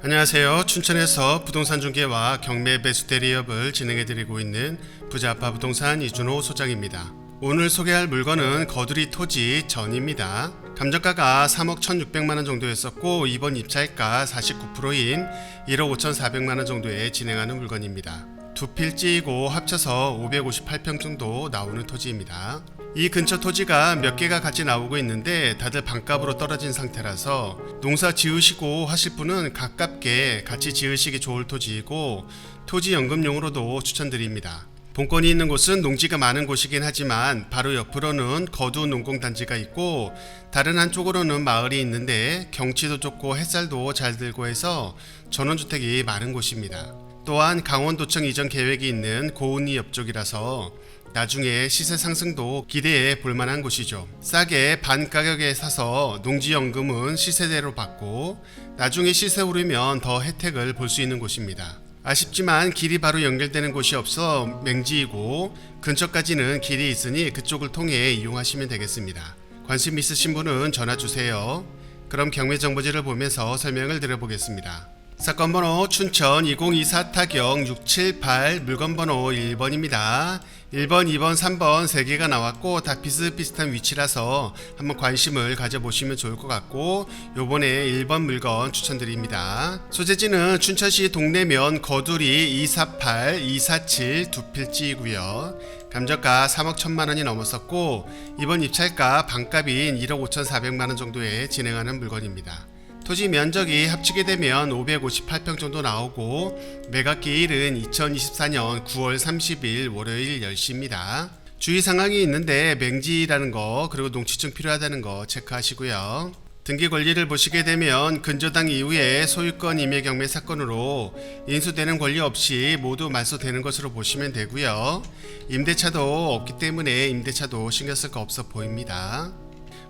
안녕하세요. 춘천에서 부동산 중개와 경매 매수 대리업을 진행해 드리고 있는 부자파 부동산 이준호 소장입니다. 오늘 소개할 물건은 거두리 토지 전입니다. 감정가가 3억 1,600만 원 정도였었고 이번 입찰가 49%인 1억 5,400만 원 정도에 진행하는 물건입니다. 두 필지이고 합쳐서 558평 정도 나오는 토지입니다. 이 근처 토지가 몇 개가 같이 나오고 있는데 다들 반값으로 떨어진 상태라서 농사 지으시고 하실 분은 가깝게 같이 지으시기 좋을 토지이고 토지 연금용으로도 추천드립니다. 본권이 있는 곳은 농지가 많은 곳이긴 하지만 바로 옆으로는 거두 농공단지가 있고 다른 한쪽으로는 마을이 있는데 경치도 좋고 햇살도 잘 들고 해서 전원주택이 많은 곳입니다. 또한 강원도청 이전 계획이 있는 고운리 옆쪽이라서 나중에 시세 상승도 기대해 볼 만한 곳이죠. 싸게 반 가격에 사서 농지연금은 시세대로 받고 나중에 시세 오르면 더 혜택을 볼 수 있는 곳입니다. 아쉽지만 길이 바로 연결되는 곳이 없어 맹지이고 근처까지는 길이 있으니 그쪽을 통해 이용하시면 되겠습니다. 관심 있으신 분은 전화 주세요. 그럼 경매 정보지를 보면서 설명을 드려보겠습니다. 사건 번호 춘천 2024 타경 678 물건 번호 1번입니다. 1번, 2번, 3번 3개가 나왔고 다 비슷비슷한 위치라서 한번 관심을 가져보시면 좋을 것 같고 요번에 1번 물건 추천드립니다. 소재지는 춘천시 동래면 거두리 248, 247 두 필지이고요. 감정가 3억 1천만 원이 넘었었고 이번 입찰가 반값인 1억 5천 4백만 원 정도에 진행하는 물건입니다. 토지 면적이 합치게 되면 558평 정도 나오고 매각기일은 2024년 9월 30일 월요일 10시입니다. 주의 상황이 있는데 맹지라는 거 그리고 농지증 필요하다는 거 체크하시고요. 등기 권리를 보시게 되면 근저당 이후에 소유권 임의 경매 사건으로 인수되는 권리 없이 모두 말소되는 것으로 보시면 되고요. 임대차도 없기 때문에 임대차도 신경 쓸 거 없어 보입니다.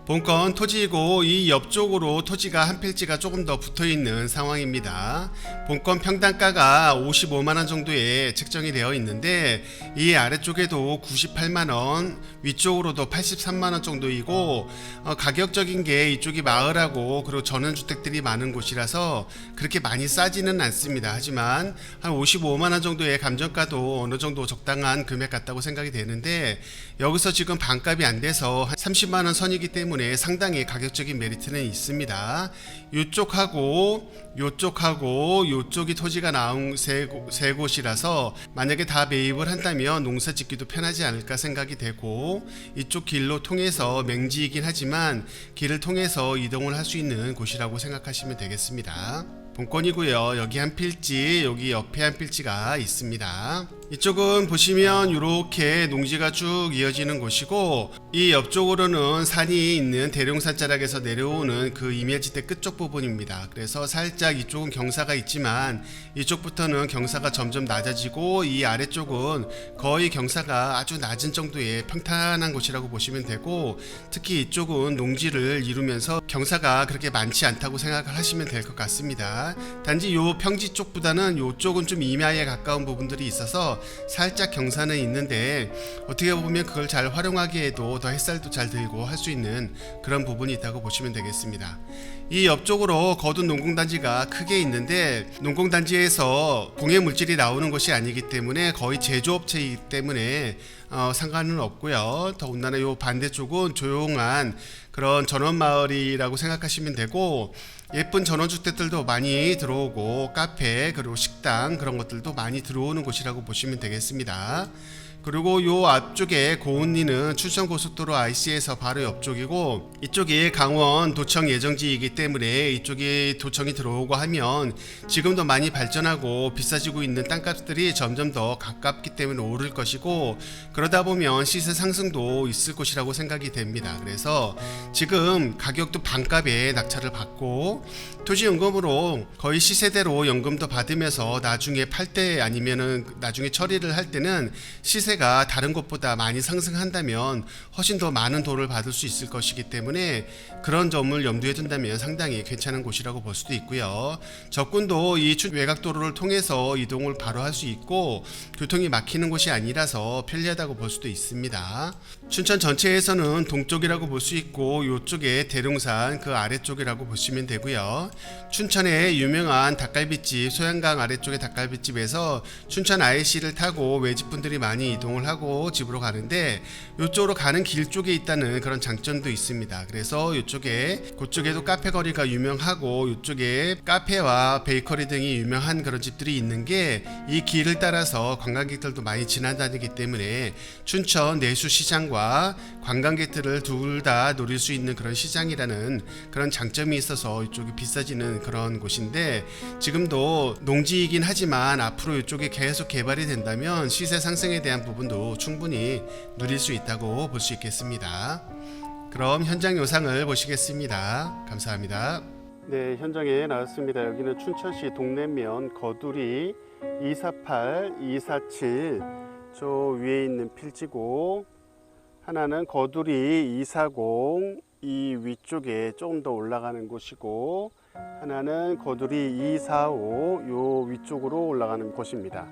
본건 토지이고 이 옆쪽으로 토지가 한 필지가 조금 더 붙어 있는 상황입니다. 본건 평당가가 55만 원 정도에 책정이 되어 있는데 이 아래쪽에도 98만 원, 위쪽으로도 83만 원 정도이고 어, 가격적인 게 이쪽이 마을하고 그리고 전원주택들이 많은 곳이라서 그렇게 많이 싸지는 않습니다. 하지만 한 55만 원 정도의 감정가도 어느 정도 적당한 금액 같다고 생각이 되는데 여기서 지금 반값이 안 돼서 한 30만 원 선이기 때문에 상당히 가격적인 메리트는 있습니다. 이쪽하고 요쪽하고 요쪽이 토지가 나온 세, 곳- 세 곳이라서 만약에 다 매입을 한다면 농사 짓기도 편하지 않을까 생각이 되고 이쪽 길로 통해서 맹지이긴 하지만 길을 통해서 이동을 할 수 있는 곳이라고 생각하시면 되겠습니다. 본권이고요. 여기 한 필지, 여기 옆에 한 필지가 있습니다. 이쪽은 보시면 이렇게 농지가 쭉 이어지는 곳이고 이 옆쪽으로는 산이 있는 대룡산 자락에서 내려오는 그 이면지대 끝쪽 부분입니다. 그래서 살짝 이쪽은 경사가 있지만 이쪽부터는 경사가 점점 낮아지고 이 아래쪽은 거의 경사가 아주 낮은 정도의 평탄한 곳이라고 보시면 되고 특히 이쪽은 농지를 이루면서 경사가 그렇게 많지 않다고 생각을 하시면 될 것 같습니다. 단지 요 평지 쪽보다는 요쪽은 좀 임야에 가까운 부분들이 있어서 살짝 경사는 있는데 어떻게 보면 그걸 잘 활용하기에도 더 햇살도 잘 들고 할 수 있는 그런 부분이 있다고 보시면 되겠습니다. 이 옆쪽으로 거둔 농공단지가 크게 있는데 농공단지에서 공해 물질이 나오는 것이 아니기 때문에 거의 제조업체이기 때문에 어, 상관은 없고요. 더군다나 요 반대쪽은 조용한 그런 전원 마을이라고 생각하시면 되고 예쁜 전원주택들도 많이 들어오고 카페 그리고 식당 그런 것들도 많이 들어오는 곳이라고 보시면 되겠습니다. 그리고 요 앞쪽에 고운리는 춘천고속도로 IC에서 바로 옆쪽이고 이쪽이 강원 도청 예정지이기 때문에 이쪽이 도청이 들어오고 하면 지금도 많이 발전하고 비싸지고 있는 땅값들이 점점 더 가깝기 때문에 오를 것이고 그러다 보면 시세 상승도 있을 것이라고 생각이 됩니다. 그래서 지금 가격도 반값에 낙찰을 받고 토지연금으로 거의 시세대로 연금도 받으면서 나중에 팔 때 아니면은 나중에 처리를 할 때는 시세 가 시세가 다른 곳보다 많이 상승한다면 훨씬 더 많은 돈을 받을 수 있을 것이기 때문에 그런 점을 염두에 둔다면 상당히 괜찮은 곳이라고 볼 수도 있고요. 적군도 이 춘- 외곽도로를 통해서 이동을 바로 할 수 있고 교통이 막히는 곳이 아니라서 편리하다고 볼 수도 있습니다. 춘천 전체에서는 동쪽이라고 볼 수 있고 이쪽에 대룡산 그 아래쪽이라고 보시면 되고요. 춘천의 유명한 닭갈비집 소양강 아래쪽의 닭갈비집에서 춘천 IC를 타고 외집분들이 많이 이동을 하고 집으로 가는데 이쪽으로 가는 길 쪽에 있다는 그런 장점도 있습니다. 그래서 이쪽에 그쪽에도 카페 거리가 유명하고 이쪽에 카페와 베이커리 등이 유명한 그런 집들이 있는 게 이 길을 따라서 관광객들도 많이 지나다니기 때문에 춘천 내수 시장과 관광객들을 둘 다 노릴 수 있는 그런 시장이라는 그런 장점이 있어서 이쪽이 비싸지는 그런 곳인데 지금도 농지이긴 하지만 앞으로 이쪽이 계속 개발이 된다면 시세 상승에 대한 부분도 충분히 누릴 수 있다고 볼 수 있겠습니다. 그럼 현장 영상을 보시겠습니다. 감사합니다. 네, 현장에 나왔습니다. 여기는 춘천시 동래면 거두리 248, 247, 저 위에 있는 필지고 하나는 거두리 240, 이 위쪽에 조금 더 올라가는 곳이고 하나는 거두리 245, 요 위쪽으로 올라가는 곳입니다.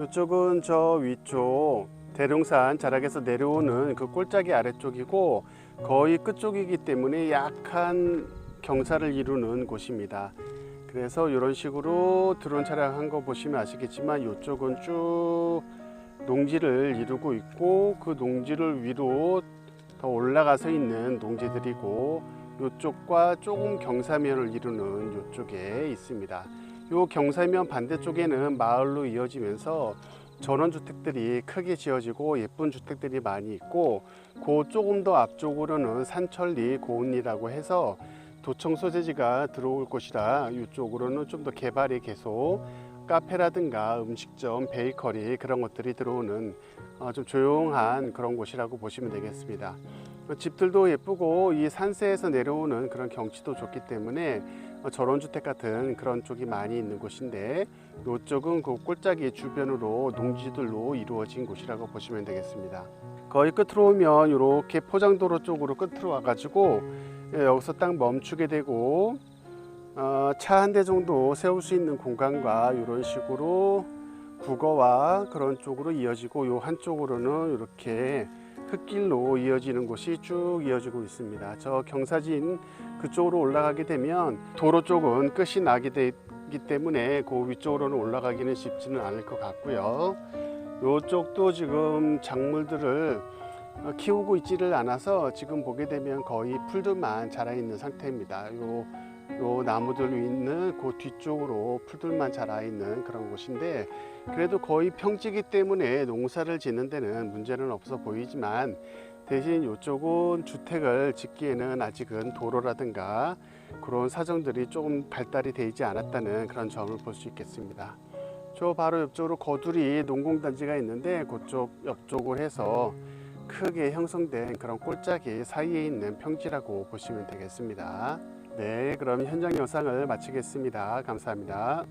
이쪽은 저 위쪽 대룡산 자락에서 내려오는 그 꼴짜기 아래쪽이고 거의 끝쪽이기 때문에 약한 경사를 이루는 곳입니다. 그래서 이런 식으로 드론 촬영한 거 보시면 아시겠지만 이쪽은 쭉 농지를 이루고 있고 그 농지를 위로 더 올라가서 있는 농지들이고 이쪽과 조금 경사면을 이루는 이쪽에 있습니다. 요 경사면 반대쪽에는 마을로 이어지면서 전원주택들이 크게 지어지고 예쁜 주택들이 많이 있고 그 조금 더 앞쪽으로는 산천리 고운리라고 해서 도청 소재지가 들어올 곳이라 이쪽으로는 좀 더 개발이 계속 카페라든가 음식점, 베이커리 그런 것들이 들어오는 어, 좀 조용한 그런 곳이라고 보시면 되겠습니다. 어, 집들도 예쁘고 이 산세에서 내려오는 그런 경치도 좋기 때문에 어, 전원주택 같은 그런 쪽이 많이 있는 곳인데 이쪽은 그 꼴짜기 주변으로 농지들로 이루어진 곳이라고 보시면 되겠습니다. 거의 끝으로 오면 이렇게 포장도로 쪽으로 끝으로 와가지고 예, 여기서 딱 멈추게 되고 어, 차한 대 정도 세울 수 있는 공간과 이런 식으로 국어와 그런 쪽으로 이어지고 요 한쪽으로는 이렇게 흙길로 이어지는 곳이 쭉 이어지고 있습니다. 저 경사진 그쪽으로 올라가게 되면 도로 쪽은 끝이 나게 되기 때문에 그 위쪽으로는 올라가기는 쉽지는 않을 것 같고요. 이쪽도 지금 작물들을 어, 키우고 있지를 않아서 지금 보게 되면 거의 풀들만 자라 있는 상태입니다. 요, 요 나무들 있는 그 뒤쪽으로 풀들만 자라 있는 그런 곳인데 그래도 거의 평지기 때문에 농사를 짓는 데는 문제는 없어 보이지만 대신 이쪽은 주택을 짓기에는 아직은 도로라든가 그런 사정들이 조금 발달이 되지 않았다는 그런 점을 볼 수 있겠습니다. 저 바로 옆쪽으로 거두리 농공단지가 있는데 그쪽 옆쪽을 해서 크게 형성된 그런 꼴짜기 사이에 있는 평지라고 보시면 되겠습니다. 네, 그럼 현장 영상을 마치겠습니다. 감사합니다.